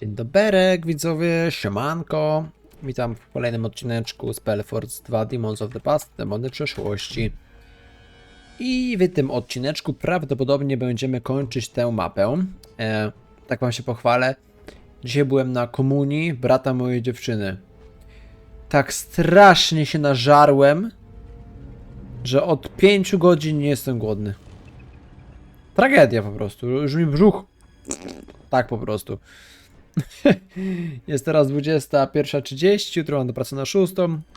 Dzień doberek, widzowie, siemanko. Witam w kolejnym odcineczku z Pelforce 2 Demons of the Past, Demony przeszłości. I w tym odcineczku prawdopodobnie będziemy kończyć tę mapę. E, tak wam się pochwalę. Dzisiaj byłem na komunii brata mojej dziewczyny. Tak strasznie się nażarłem, że od 5 godzin nie jestem głodny. Tragedia po prostu. Już mi brzuch. Tak po prostu. Jest teraz 21.30, jutro mam do pracy na 6,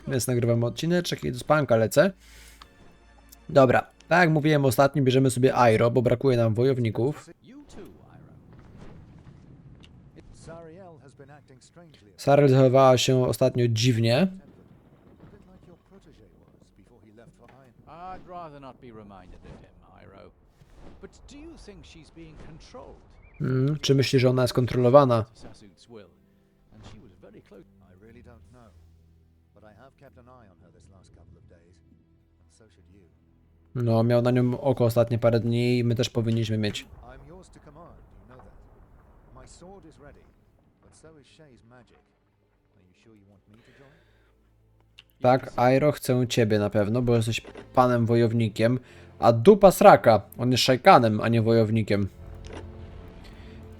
więc nagrywam odcineczek i do spanka lecę. Dobra, tak jak mówiłem ostatnio, bierzemy sobie Airo, bo brakuje nam wojowników. Sarel zachowała się ostatnio dziwnie. I'd rather not be reminded of him, Iro. But do you think she's being controlled? Mm, czy myślisz, że ona jest kontrolowana? No, miał na nią oko ostatnie parę dni i my też powinniśmy mieć. Tak, Airo, chcę ciebie na pewno, bo jesteś panem wojownikiem, a dupa sraka, on jest szajkanem, a nie wojownikiem.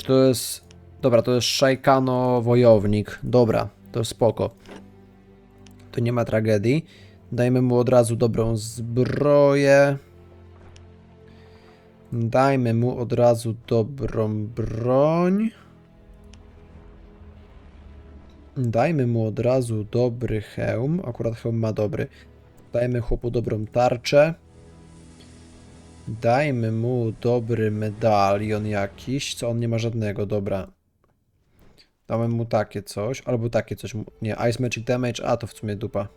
To jest... Dobra, to jest szajkano-wojownik. Dobra, to spoko. To nie ma tragedii. Dajmy mu od razu dobrą zbroję. Dajmy mu od razu dobrą broń. Dajmy mu od razu dobry hełm. Akurat hełm ma dobry. Dajmy chłopu dobrą tarczę. Dajmy mu dobry medalion jakiś. Co on nie ma żadnego, dobra. Damy mu takie coś, albo takie coś. Nie, Ice Magic Damage, a to w sumie dupa.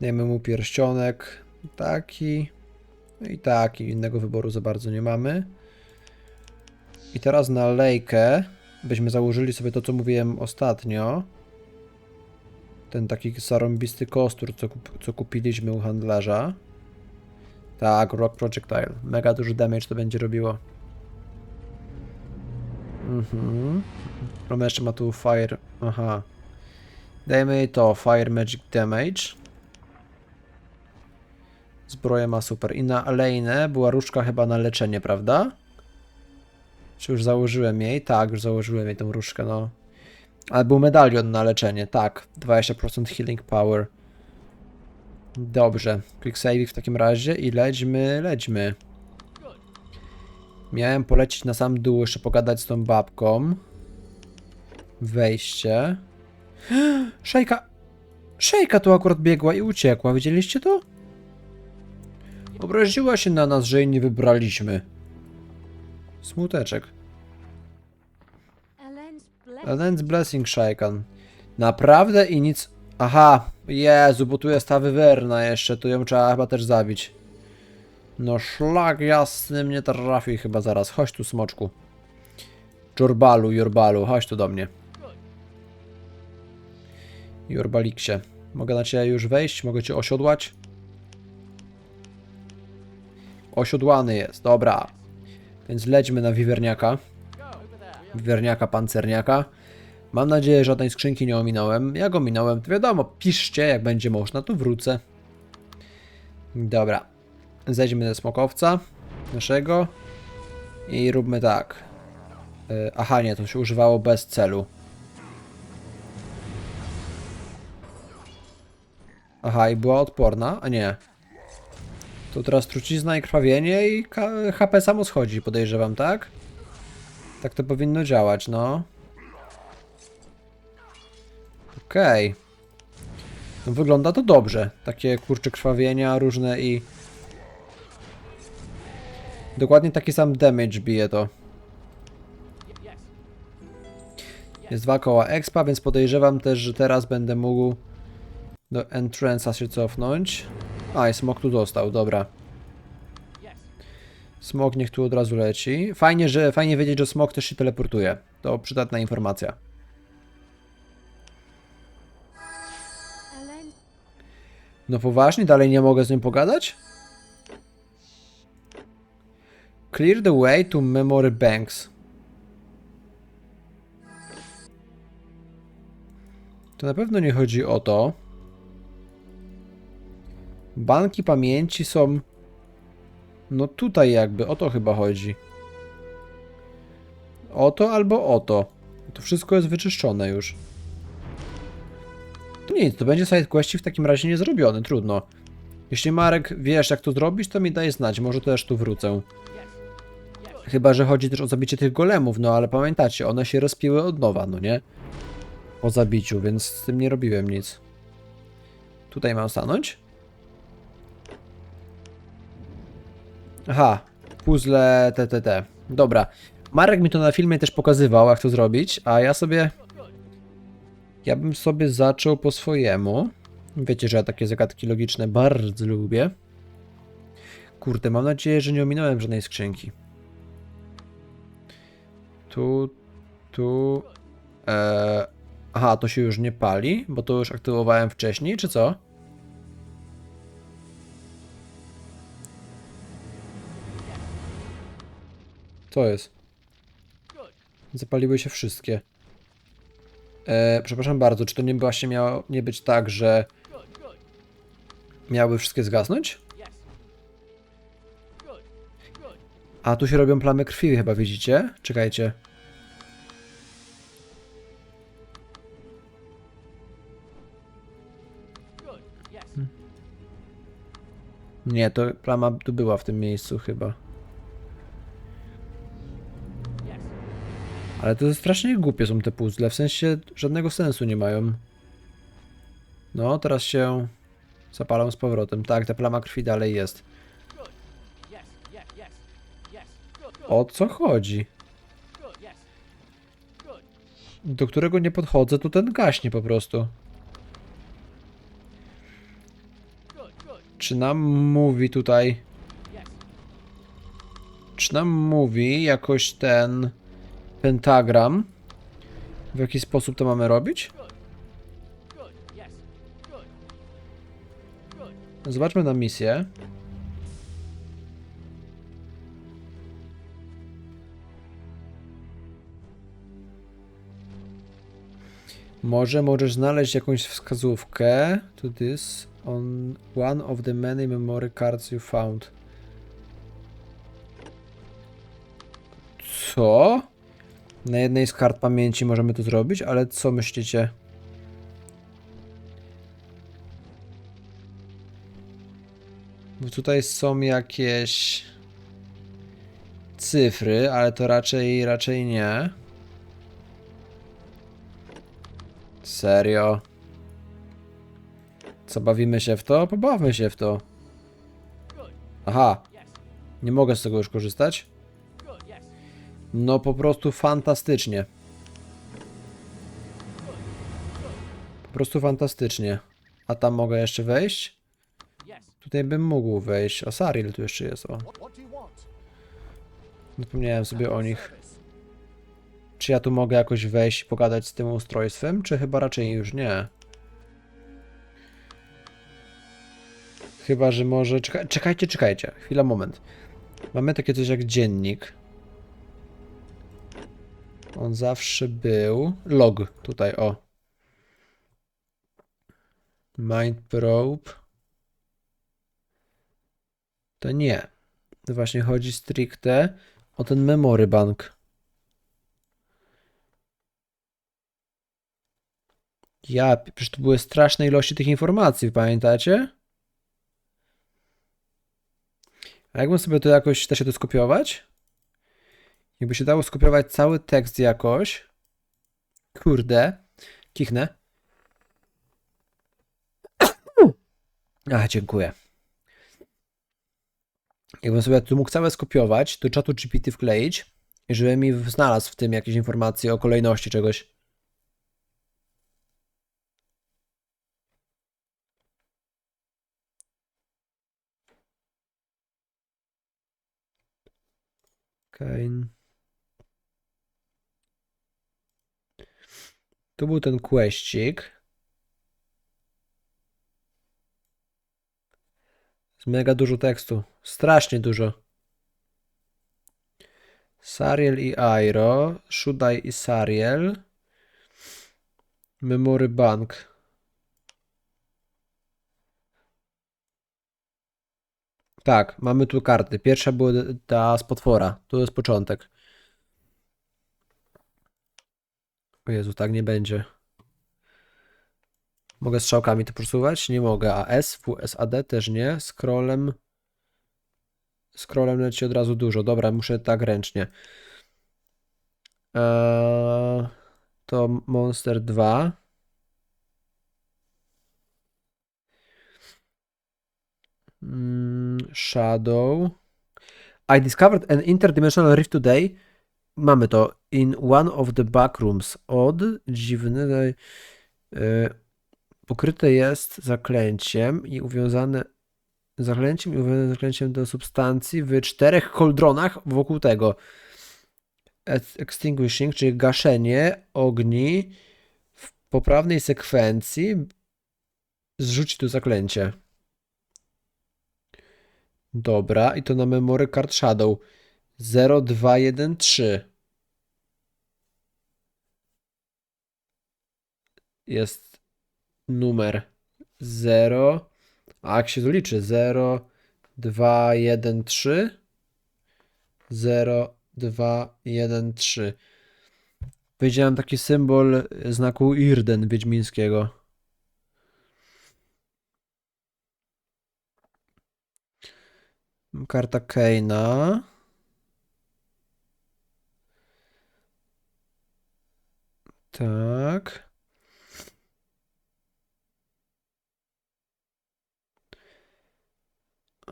Dajmy mu pierścionek. Taki. No i taki. Innego wyboru za bardzo nie mamy. I teraz na lejkę byśmy założyli sobie to, co mówiłem ostatnio. Ten taki zarąbisty kostur, co, kup co kupiliśmy u handlarza. Tak, Rock Projectile. Mega duży damage to będzie robiło. Mhm. Ona jeszcze ma tu Fire. Aha. Dajmy jej to, Fire Magic Damage. Zbroję ma super. I na Aleinę była różdżka chyba na leczenie, prawda? Czy już założyłem jej? Tak, już założyłem jej tą różdżkę, no. Ale był medalion na leczenie, tak. 20% healing power. Dobrze. Quick save w takim razie i lećmy, lećmy. Miałem polecić na sam dół, jeszcze pogadać z tą babką. Wejście. Szejka! Szejka tu akurat biegła i uciekła, widzieliście to? Obraziła się na nas, że jej nie wybraliśmy. Smuteczek. Ellen's blessing. Shaikan. Naprawdę i nic... Aha, Jezu, bo tu jest ta wywerna jeszcze, tu ją trzeba chyba też zabić. No szlak jasny mnie trafi chyba zaraz. Chodź tu, smoczku. Jorbalu, Jorbalu, chodź tu do mnie. Jorbaliksie. Mogę na ciebie już wejść? Mogę cię osiodłać? Osiodłany jest, dobra. Więc lećmy na wiwerniaka. Wiwerniaka, pancerniaka. Mam nadzieję, że żadnej skrzynki nie ominąłem. Jak ominąłem, to wiadomo, piszcie, jak będzie można, to wrócę. Dobra. Zejdźmy ze smokowca naszego i róbmy tak. Y, Aha, nie, to się używało bez celu. Aha, i była odporna? A nie. To teraz trucizna i krwawienie i HP samo schodzi, podejrzewam, tak? Tak to powinno działać, no. Okej. No wygląda to dobrze. Takie kurcze krwawienia różne i... Dokładnie taki sam damage bije to. Jest dwa koła expa, więc podejrzewam też, że teraz będę mógł do entrance'a się cofnąć. A, i smok tu dostał, dobra. Smok niech tu od razu leci. Fajnie, że fajnie wiedzieć, że smok też się teleportuje. To przydatna informacja. No poważnie, dalej nie mogę z nim pogadać? Clear the way to memory banks. To na pewno nie chodzi o to. Banki pamięci są... No tutaj jakby, o to chyba chodzi. O to albo o to. To wszystko jest wyczyszczone już. Nic, to będzie side questie w takim razie niezrobiony, trudno. Jeśli Marek wiesz jak to zrobić, to mi daj znać, może też tu wrócę. Chyba, że chodzi też o zabicie tych golemów, no ale pamiętacie, one się rozpiły od nowa, no nie? Po zabiciu, więc z tym nie robiłem nic. Tutaj mam stanąć? Aha, puzzle TTT. Dobra. Marek mi to na filmie też pokazywał, jak to zrobić, a ja sobie... Ja bym sobie zaczął po swojemu. Wiecie, że ja takie zagadki logiczne bardzo lubię. Kurde, mam nadzieję, że nie ominąłem żadnej skrzynki. Tu, tu... E, aha, to się już nie pali, bo to już aktywowałem wcześniej, czy co? Co jest? Zapaliły się wszystkie. E, przepraszam bardzo, czy to nie właśnie miało nie być tak, że miały wszystkie zgasnąć? A tu się robią plamy krwi, chyba widzicie? Czekajcie. Hmm. Nie, to plama tu była w tym miejscu chyba. Ale to strasznie głupie są te puzzle, w sensie żadnego sensu nie mają. No, teraz się zapalą z powrotem. Tak, ta plama krwi dalej jest. O co chodzi? Do którego nie podchodzę, to ten gaśnie po prostu. Czy nam mówi tutaj... Czy nam mówi jakoś ten pentagram? W jaki sposób to mamy robić? Zobaczmy na misję. Może możesz znaleźć jakąś wskazówkę to this on one of the many memory cards you found. Co? Na jednej z kart pamięci możemy to zrobić, ale co myślicie? Bo tutaj są jakieś cyfry, ale to raczej, raczej nie. Serio? Co, bawimy się w to? Pobawmy się w to. Aha. Nie mogę z tego już korzystać? No po prostu fantastycznie. Po prostu fantastycznie. A tam mogę jeszcze wejść? Tutaj bym mógł wejść. O, Saril tu jeszcze jest, o. Zapomniałem sobie o nich. Czy ja tu mogę jakoś wejść i pogadać z tym ustrojstwem, czy chyba raczej już nie? Chyba, że może... Czeka... Czekajcie, czekajcie. Chwila, moment. Mamy takie coś jak dziennik. On zawsze był... Log, tutaj, o. Mind Probe. To nie. To właśnie chodzi stricte o ten memory bank. Ja, przecież tu były straszne ilości tych informacji, pamiętacie? A jakbym sobie to jakoś, da się to skopiować? Jakby się dało skopiować cały tekst jakoś. Kurde. Kichnę. A, dziękuję. Jakbym sobie tu mógł całe skopiować, do czatu GPT wkleić, żeby mi znalazł w tym jakieś informacje o kolejności czegoś. Kane. Tu był ten questik. Jest mega dużo tekstu. Strasznie dużo. Sariel i Airo. Shudai i Sariel. Memory Bank. Tak, mamy tu karty. Pierwsza była ta z potwora. To jest początek. O Jezu, tak nie będzie. Mogę strzałkami to przesuwać? Nie mogę. A S, W, S, A, D też nie. Scrollem. Scrollem leci od razu dużo. Dobra, muszę tak ręcznie. Eee, to Monster 2. Mm, Shadow. I discovered an interdimensional rift today. Mamy to. In one of the backrooms. Od dziwny. e, pokryte jest zaklęciem i uwiązane zaklęciem i uwiązane zaklęciem do substancji w czterech koldronach wokół tego. Ex- Extinguishing, czyli gaszenie ogni w poprawnej sekwencji. Zrzuci tu zaklęcie. Dobra, i to na memory card Shadow 0213. Jest numer 0. A jak się to liczy? 0, 2, 1, 3. 0, 2, 1, 3. Powiedziałem taki symbol znaku Irden wiedźmińskiego. Karta Keina. Tak.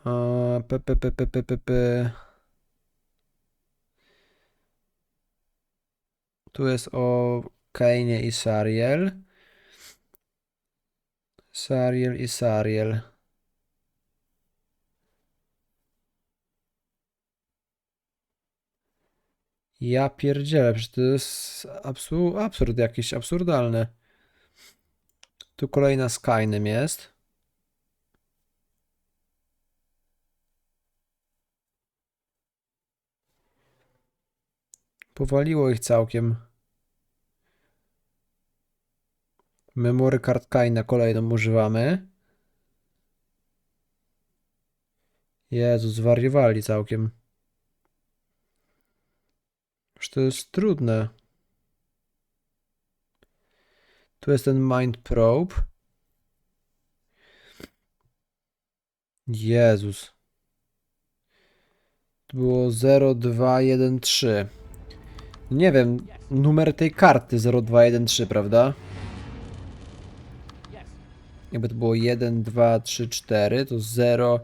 P, p, p, p, p, p, p. Tu jest o Kainie i Sariel. Sariel i Sariel. Ja pierdzielę, przecież to jest absur absurd jakiś, absurdalny. Tu kolejna z Kainem jest. Powaliło ich całkiem. Memory card Kaina kolejną używamy. Jezu, zwariowali całkiem. Już to jest trudne. Tu jest ten Mind Probe. Jezus. To było 0213. Nie wiem, numer tej karty 0213, prawda? Jakby to było 1, 2, 3, 4, to 0,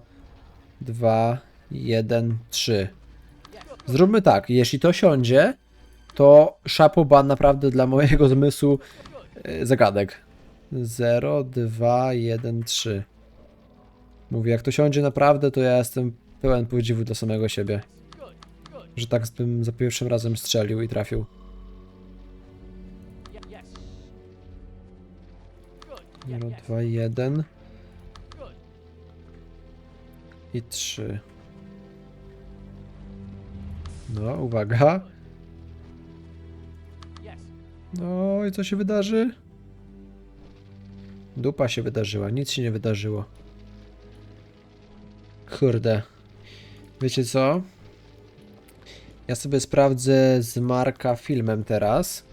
2, 1, 3. Zróbmy tak, jeśli to siądzie, to szapoban naprawdę dla mojego zmysłu e, zagadek. 0, 2, 1, 3. Mówię, jak to siądzie naprawdę, to ja jestem pełen podziwu dla samego siebie. Że tak bym za pierwszym razem strzelił i trafił. Ye- Yes. Good. 0, Yes. 2, 1 Good. i 3. No, uwaga. No i co się wydarzy? Dupa się wydarzyła, nic się nie wydarzyło. Kurde. Wiecie co? Ja sobie sprawdzę z Marka filmem teraz.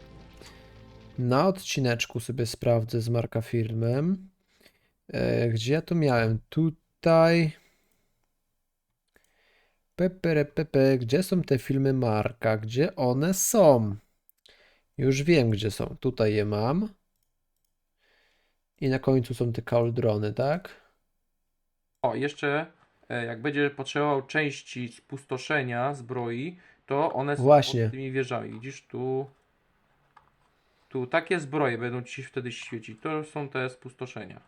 Na odcineczku sobie sprawdzę z Marka filmem. E, gdzie ja to miałem? Tutaj. Pepe, pepe, gdzie są te filmy Marka? Gdzie one są? Już wiem, gdzie są. Tutaj je mam. I na końcu są te kaldrony, tak? O, jeszcze e, jak będzie potrzebował części spustoszenia zbroi, to one są Właśnie. pod tymi wieżami. Widzisz tu. Tu takie zbroje będą ci wtedy świecić. To są te spustoszenia.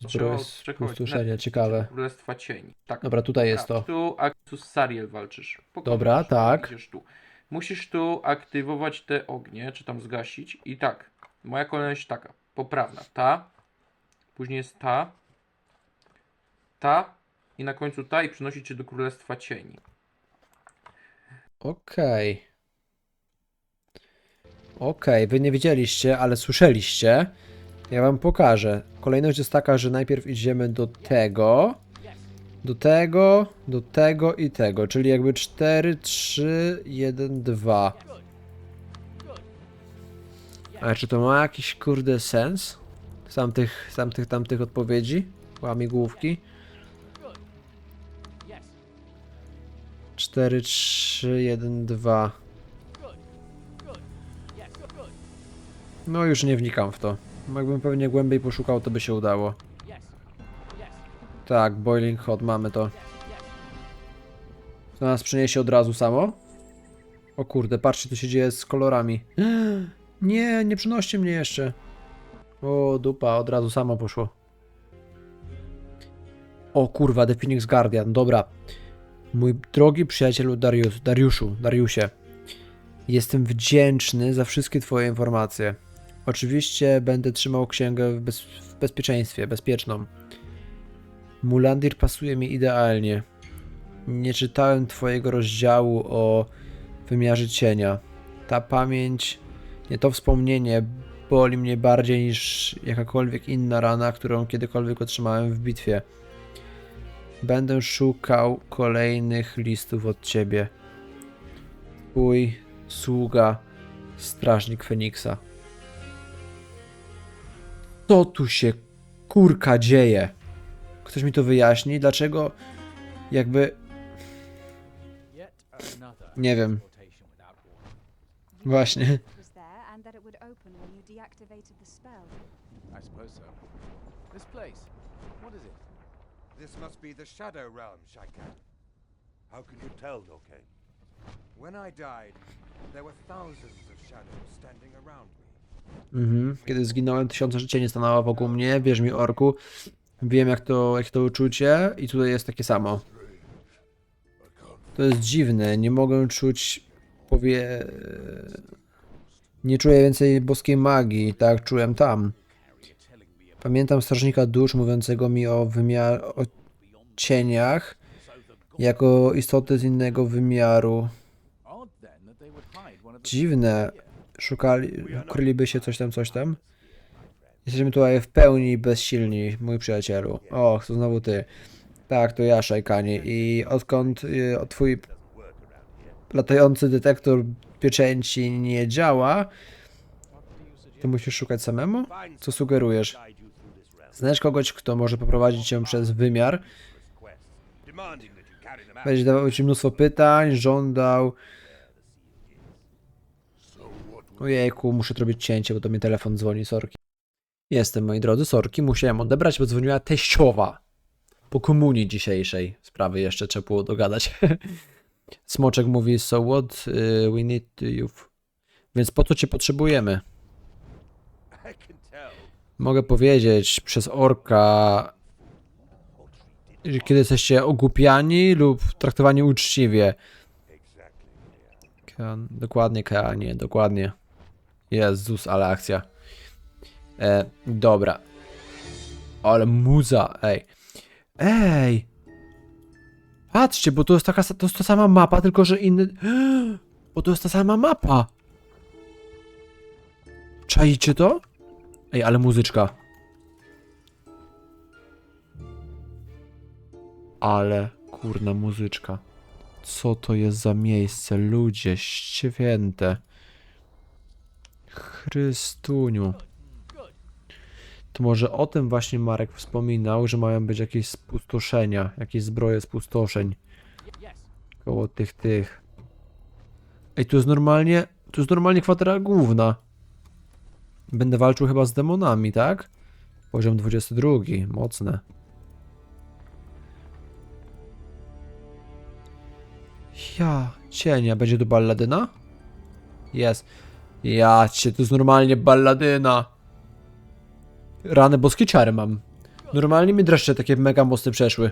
Zbroje spustoszenia, ciekawe. Królestwa Cieni. Tak. Dobra, tutaj jest to. Tu Actus Sariel walczysz. Pokonasz, Dobra, tak. Tu. Musisz tu aktywować te ognie, czy tam zgasić. I tak, moja kolejność taka. Poprawna. Ta. Później jest ta. Ta. I na końcu ta i przynosić cię do Królestwa Cieni. Okej. Okej, wy nie widzieliście, ale słyszeliście. Ja wam pokażę. Kolejność jest taka, że najpierw idziemy do tego, do tego, do tego i tego, czyli jakby 4, 3, 1, 2. Ale czy to ma jakiś kurde sens? Tamtych, tamtych, tamtych odpowiedzi? Łamigłówki? 4, 3, 1, 2. No już nie wnikam w to. Jakbym pewnie głębiej poszukał, to by się udało. Tak, Boiling Hot, mamy to. To nas przyniesie od razu samo? O kurde, patrzcie, co się dzieje z kolorami. Nie, nie przynoście mnie jeszcze. O, dupa, od razu samo poszło. O kurwa, The Phoenix Guardian, dobra. Mój drogi przyjacielu Darius, Dariuszu, Dariusie. Jestem wdzięczny za wszystkie twoje informacje. Oczywiście będę trzymał księgę w, bez, w bezpieczeństwie, bezpieczną. Mulandir pasuje mi idealnie. Nie czytałem twojego rozdziału o wymiarze cienia. Ta pamięć, nie to wspomnienie boli mnie bardziej niż jakakolwiek inna rana, którą kiedykolwiek otrzymałem w bitwie. Będę szukał kolejnych listów od ciebie. Twój sługa, strażnik Feniksa. Co tu się kurka dzieje? Ktoś mi to wyjaśni? Dlaczego jakby Nie wiem. właśnie. I suppose so. This place, what is it? This must be the Shadow Realm, Shaikan. How can you tell, Dokane? When I died, there were thousands of shadows standing around me. Mhm. Kiedy zginąłem, tysiące życia nie stanęło wokół mnie. Wierz mi, orku. Wiem, jak to, jak to uczucie, i tutaj jest takie samo. To jest dziwne. Nie mogę czuć. Powie. Nie czuję więcej boskiej magii, tak jak czułem tam. Pamiętam strażnika dusz mówiącego mi o wymiar... o cieniach jako istoty z innego wymiaru. Dziwne. Szukali, kryliby się coś tam, coś tam. Jesteśmy tutaj w pełni bezsilni, mój przyjacielu. Och, to znowu ty. Tak, to ja, Szajkanie. I odkąd y, twój latający detektor pieczęci nie działa, to musisz szukać samemu? Co sugerujesz? Znasz kogoś, kto może poprowadzić cię przez wymiar? Będzie dawał ci mnóstwo pytań, żądał. Ojejku, muszę zrobić cięcie, bo to mi telefon dzwoni, sorki. Jestem, moi drodzy, sorki, musiałem odebrać, bo dzwoniła teściowa. Po komunii dzisiejszej. Sprawy jeszcze trzeba było dogadać. Smoczek mówi, so what, y, we need you. Więc po co cię potrzebujemy? Mogę powiedzieć przez orka, kiedy jesteście ogłupiani lub traktowani uczciwie. Dokładnie, Keanie, dokładnie. Jezus, ale akcja. E, dobra. Ale muza, ej. Ej! Patrzcie, bo to jest taka, to jest ta sama mapa, tylko że inny... Bo to jest ta sama mapa. Czaicie to? Ej, ale muzyczka. Ale kurna muzyczka. Co to jest za miejsce? Ludzie święte. Chrystuniu. To może o tym właśnie Marek wspominał, że mają być jakieś spustoszenia, jakieś zbroje spustoszeń koło tych tych. Ej, tu jest normalnie, tu jest normalnie kwatera główna. Będę walczył chyba z demonami, tak? Poziom 22, mocne. Ja, cienia, będzie to balladyna? Jest. Ja cię, to jest normalnie balladyna. Rany boskie ciary mam. Normalnie mi dreszcze takie mega mocne przeszły.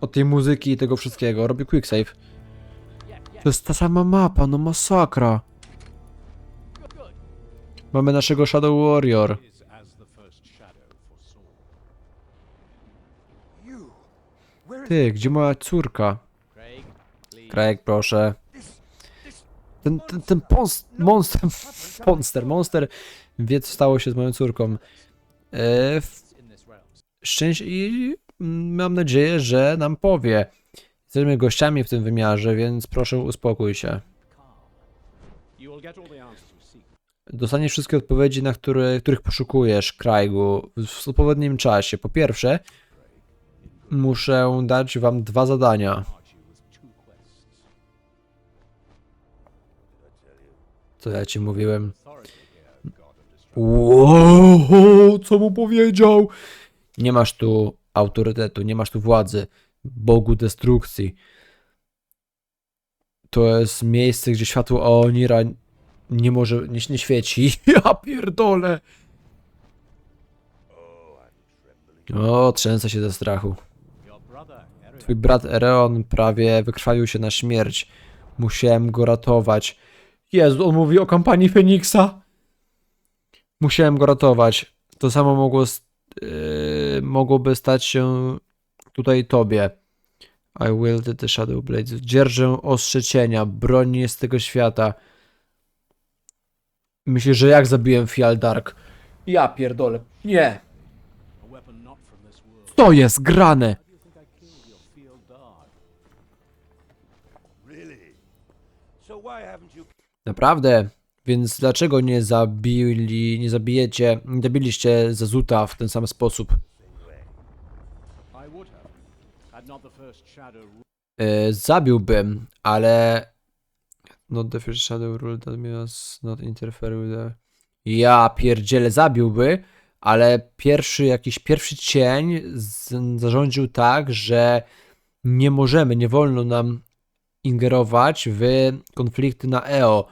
Od tej muzyki i tego wszystkiego. Robię quick save. To jest ta sama mapa, no masakra. Mamy naszego Shadow Warrior. Ty, gdzie moja córka? Craig, proszę. ten, ten, ten pons, monster, monster, monster wie co stało się z moją córką. E, szczęść i mam nadzieję, że nam powie. Jesteśmy gościami w tym wymiarze, więc proszę uspokój się. Dostaniesz wszystkie odpowiedzi, na które, których poszukujesz, Krajgu, w odpowiednim czasie. Po pierwsze, muszę dać wam dwa zadania. Co ja ci mówiłem? Wow, co mu powiedział? Nie masz tu autorytetu, nie masz tu władzy. Bogu destrukcji. To jest miejsce, gdzie światło Onira nie może, nie, nie świeci. Ja pierdolę. O, trzęsę się ze strachu. Twój brat Ereon prawie wykrwawił się na śmierć. Musiałem go ratować. Jezu, on mówi o kampanii Feniksa. Musiałem go ratować. To samo mogło yy, mogłoby stać się tutaj tobie. I wielded the Shadow Blades. Dzierżę ostrze cienia. Broń z tego świata. Myślisz, że jak zabiłem Fialdark? Ja pierdolę. Nie. To jest grane. Naprawdę? Więc dlaczego nie zabili, nie zabijecie, nie zabiliście Zazuta w ten sam sposób? E, zabiłbym, ale... Not the first shadow rule that must not interfere with the... Ja pierdzielę, zabiłby, ale pierwszy, jakiś pierwszy cień z, zarządził tak, że nie możemy, nie wolno nam ingerować w konflikty na EO.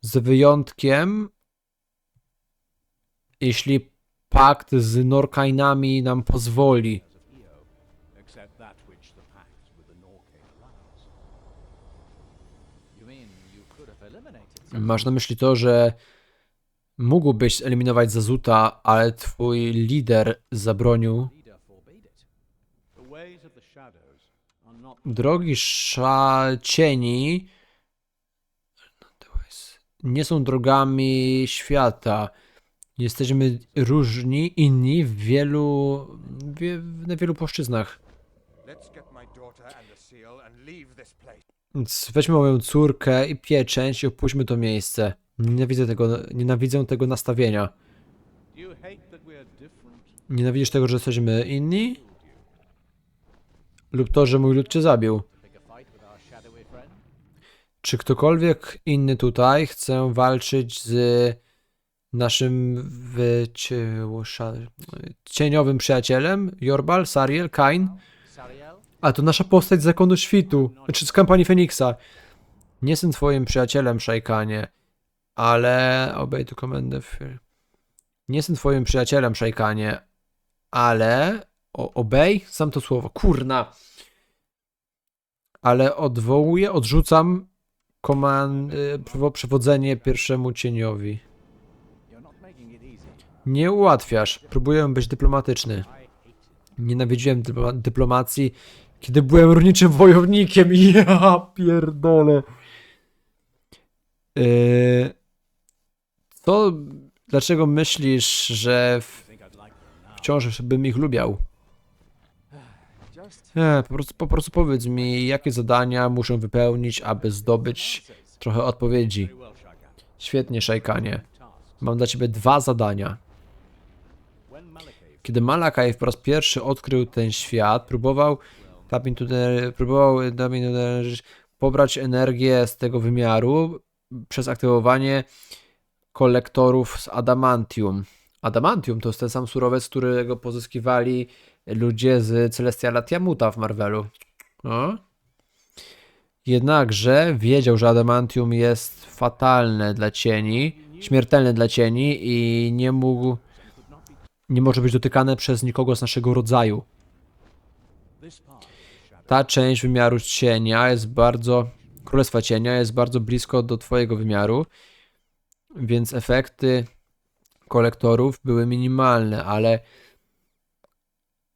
Z wyjątkiem, jeśli pakt z Norkainami nam pozwoli. Masz na myśli to, że mógłbyś eliminować Zazuta, ale twój lider zabronił. Drogi sza cieni nie są drogami świata. Jesteśmy różni, inni w wielu, wie, na wielu płaszczyznach. Więc weźmy moją córkę i pieczęć i opuśćmy to miejsce. Nienawidzę tego, nienawidzę tego nastawienia. Nienawidzisz tego, że jesteśmy inni? Lub to, że mój lud cię zabił? Czy ktokolwiek inny tutaj chce walczyć z naszym cieniowym przyjacielem? Jorbal, Sariel, Kain? A to nasza postać z zakonu świtu, czy z kampanii Feniksa. Nie jestem twoim przyjacielem, Szajkanie, ale... Obey to command of... Nie jestem twoim przyjacielem, Szajkanie, ale... O, obey? Sam to słowo. Kurna. Ale odwołuję, odrzucam koman... przewo- przewodzenie pierwszemu cieniowi. Nie ułatwiasz. Próbuję być dyplomatyczny. Nienawidziłem dyplo- dyplomacji, kiedy byłem rolniczym wojownikiem. Ja pierdolę. Yy, co, dlaczego myślisz, że w, wciąż bym ich lubiał? Nie, po prostu, po prostu powiedz mi, jakie zadania muszę wypełnić, aby zdobyć trochę odpowiedzi. Świetnie, Szajkanie. Mam dla ciebie dwa zadania. Kiedy Malakaj po raz pierwszy odkrył ten świat, próbował tap into próbował tap into pobrać energię z tego wymiaru przez aktywowanie kolektorów z adamantium. Adamantium to jest ten sam surowiec, którego pozyskiwali ludzie z Celestiala Tiamuta w Marvelu. No. Jednakże wiedział, że adamantium jest fatalne dla cieni, śmiertelne dla cieni i nie mógł nie może być dotykane przez nikogo z naszego rodzaju. Ta część wymiaru cienia jest bardzo. Królestwa cienia jest bardzo blisko do Twojego wymiaru, więc efekty kolektorów były minimalne, ale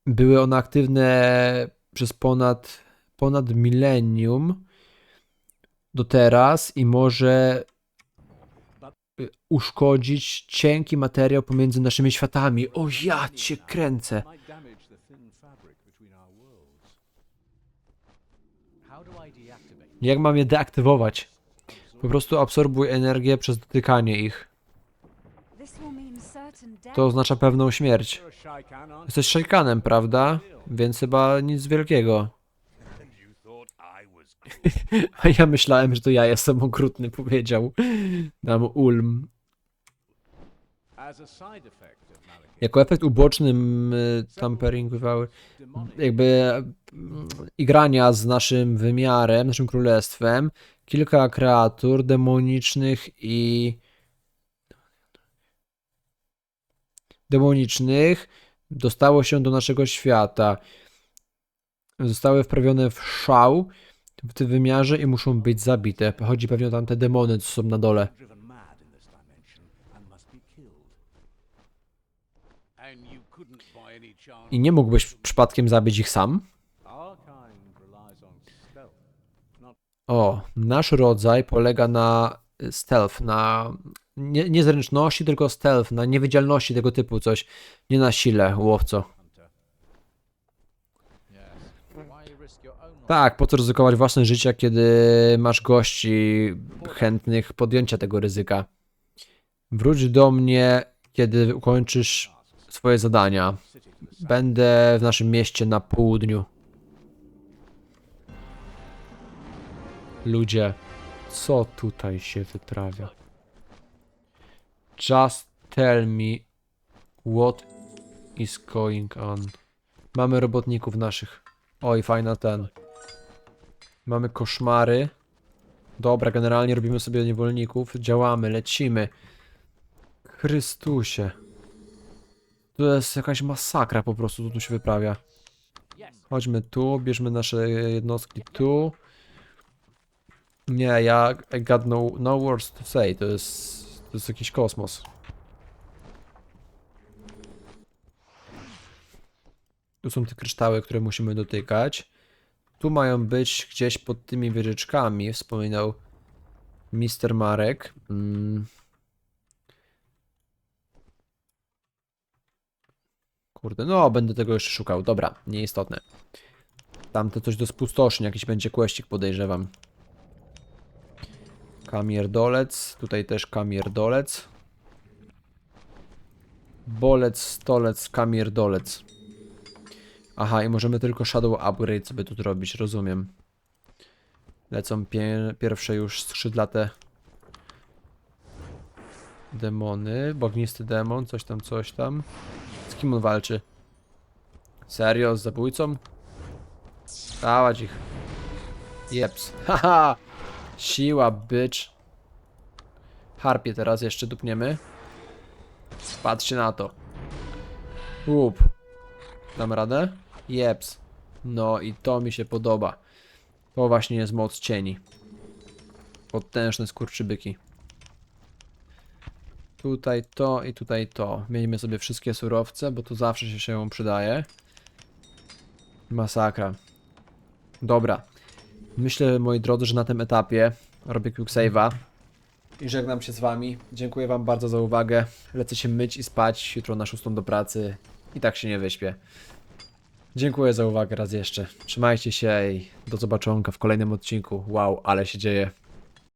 były one aktywne przez ponad, ponad milenium. do teraz i może uszkodzić cienki materiał pomiędzy naszymi światami. O ja cię kręcę. Might damage the thin fabric between our worlds. How do I deactivate? Jak mam je deaktywować? Po prostu absorbuj energię przez dotykanie ich. To oznacza pewną śmierć. Jesteś szejkanem, prawda? Więc chyba nic wielkiego. A ja myślałem, że to ja jestem okrutny, powiedział. Dam ulm. As a side effect Jako efekt uboczny tampering jakby mm, igrania z naszym wymiarem, naszym królestwem, kilka kreatur demonicznych i demonicznych dostało się do naszego świata. Zostały wprawione w szał w tym wymiarze i muszą być zabite. Chodzi pewnie o tamte demony, co są na dole. driven mad in this dimension and must be killed. And you couldn't by any chance. I nie mógłbyś przypadkiem zabić ich sam? O, nasz rodzaj polega na stealth, na nie, nie zręczności, tylko stealth, na niewidzialności tego typu coś, nie na sile, łowco. Tak, po co ryzykować własne życie, kiedy masz gości chętnych podjęcia tego ryzyka? Wróć do mnie, kiedy ukończysz swoje zadania. Będę w naszym mieście na południu. Ludzie, co tutaj się wyprawia? Just tell me what is going on. Mamy robotników naszych. Oj, fajna ten. Mamy koszmary. Dobra, generalnie robimy sobie niewolników. Działamy, lecimy. Chrystusie. To jest jakaś masakra po prostu, co tu się wyprawia. Chodźmy tu, bierzmy nasze jednostki tu. Nie, ja I got no, no words to say, to jest, to jest jakiś kosmos. Tu są te kryształy, które musimy dotykać. Tu mają być gdzieś pod tymi wieżyczkami, wspominał Mr. Marek. Mm. Kurde, no będę tego jeszcze szukał. Dobra, nieistotne. Tamte coś do spustoszni, jakiś będzie kłeścik podejrzewam. Kamierdolec, tutaj też kamierdolec. Bolec, stolec, kamierdolec. Aha, i możemy tylko shadow upgrade sobie tu zrobić, rozumiem. Lecą pie pierwsze już skrzydlate demony. Bognisty demon, coś tam, coś tam. Z kim on walczy? Serio? Z zabójcą? Dawać ich. Jeps. Haha! Siła, bitch. Harpie teraz jeszcze dupniemy. Patrzcie na to. Łup. Dam radę? Jeps. No i to mi się podoba. To właśnie jest moc cieni. Potężne skurczybyki. Tutaj to i tutaj to. Miejmy sobie wszystkie surowce, bo tu zawsze się się przydaje. Masakra. Dobra. Myślę, moi drodzy, że na tym etapie robię quick save'a. I żegnam się z wami. Dziękuję wam bardzo za uwagę. Lecę się myć i spać. Jutro na szóstą do pracy. I tak się nie wyśpię. Dziękuję za uwagę raz jeszcze. Trzymajcie się i do zobaczonka w kolejnym odcinku. Wow, ale się dzieje.